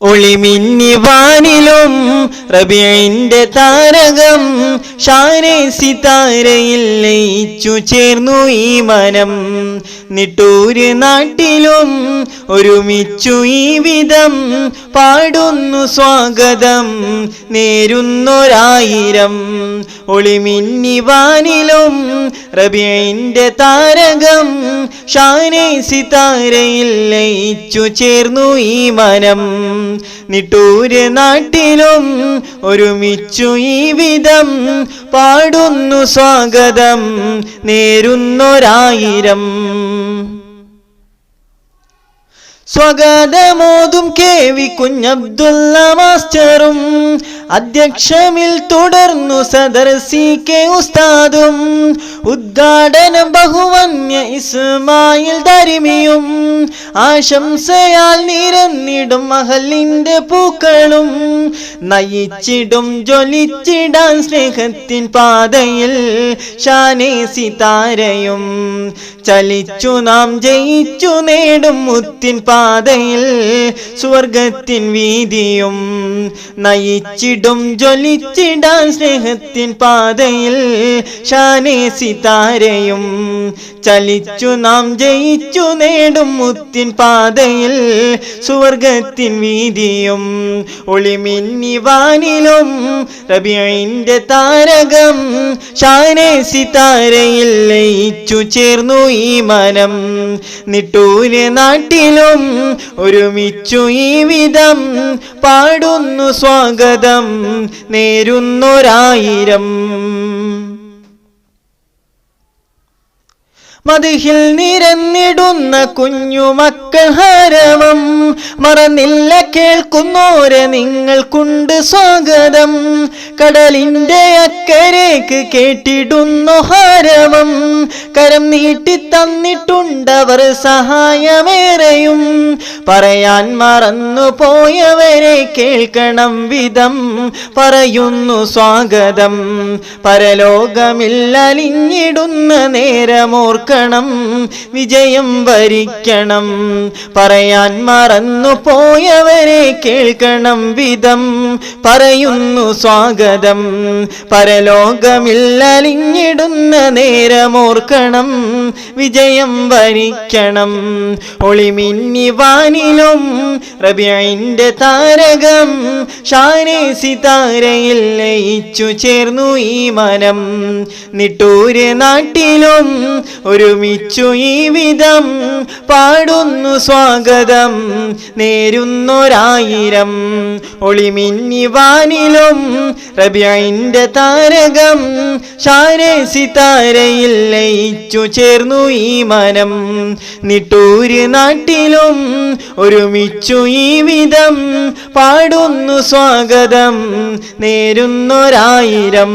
ഒളിമിന്നി വാനിലും റബിയന്റെ താരകം ഷാനെ സിതാരയിൽ ലയിച്ചു ചേർന്നു ഈ മനം നിട്ടൂര് നാട്ടിലും ഒരുമിച്ചു ഈ വിധം പാടുന്നു സ്വാഗതം. നേരുന്നൊരായിരം ഒളിമിന്നി വാനിലും റബിയന്റെ താരകം ഷാനെ സിതാരയിൽ ലയിച്ചു ചേർന്നു ഈ മനം നിട്ടൂര് നാട്ടിലും ഒരുമിച്ചു ഈ വിധം പാടുന്നു സ്വാഗതം. നേരുന്നൊരായിരം സ്വാഗതമോതും കെ വി കുഞ്ഞബ്ദുള്ള മാസ്റ്ററും അധ്യക്ഷമിൽ തുടർന്നു സദർ സി കെ ഉസ്താദും ഉദ്ഘാടനം ബഹുവന്യ ഇസ്മായിൽ ദരിമിയും ആശംസയാൽ നിരന്നിടും മഹലിന്റെ പൂക്കളും നയിച്ചിടും ജ്വലിച്ചിടാൻ സ്നേഹത്തിൻ പാതയിൽ ഷാനേ സിതാരയും ചലിച്ചു നാം ജയിച്ചു നേടും മുത്തിൻ പാതയിൽ സ്വർഗത്തിൻ വീതിയും. നയിച്ചിടും ജ്വലിച്ചിടാൻ സ്നേഹത്തിൻ പാതയിൽ ഷാനെ സിതാരയും. ചലിച്ചു നാം ജയിച്ചു നേടും മുത്തിൻ പാതയിൽ സ്വർഗത്തിൻ വീതിയും. ഒളിമിന്നി വാനിലും റബിയന്റെ താരകം ഷാനെ സിതാരയിൽ ലയിച്ചു ചേർന്നു ഈ മനം നിട്ടൂര് നാട്ടിലും ഒരുമിച്ചു ഈ വിധം പാടുന്നു സ്വാഗതം. നേരുന്നൊരായിരം. മതിഹിൽ നിരന്നിടുന്ന കുഞ്ഞുമക്കൾ ഹരവം. മറന്നില്ല കേൾക്കുന്നോരെ നിങ്ങൾക്കുണ്ട് സ്വാഗതം. കടലിന്റെ അക്കരേക്ക് കേട്ടിടുന്നു ഹരവം. കരം നീട്ടി തന്നിട്ടുണ്ടവർ സഹായമേറെയും. പറയാൻ മറന്നു പോയവരെ കേൾക്കണം വിധം. പറയുന്നു സ്വാഗതം. പരലോകമില്ലലിഞ്ഞിടുന്ന നേരമോർക്കണം വിജയം വരിക്കണം. പറയാൻ മറന്നു പോയവരെ കേൾക്കണം വിധം. പറയുന്നു സ്വാഗതം. പരലോകമില്ലലിഞ്ഞിടുന്ന നേരമോർക്കണം. വിജയം വരിക്കണം. ഒളിമിന്നി വാനിലും റബിയന്റെ താരകം. ഷാനെ സിതാരയിൽ ലയിച്ചു ചേർന്നു ഈ മനം. നിട്ടൂര് നാട്ടിലും ഒരുമിച്ചു ഈ വിധം പാടുന്നു സ്വാഗതം. നേരുന്നൊരായിരം ഒളിമിന്നി വാനിലും റബിയന്റെ താരകം ഷാനെ സിതാരയിൽ ലയിച്ചു ചേർന്നു ഈ മനം. നിട്ടൂര് നാട്ടിലും ഒരുമിച്ചു ഈ വിധം പാടുന്നു സ്വാഗതം. നേരുന്നൊരായിരം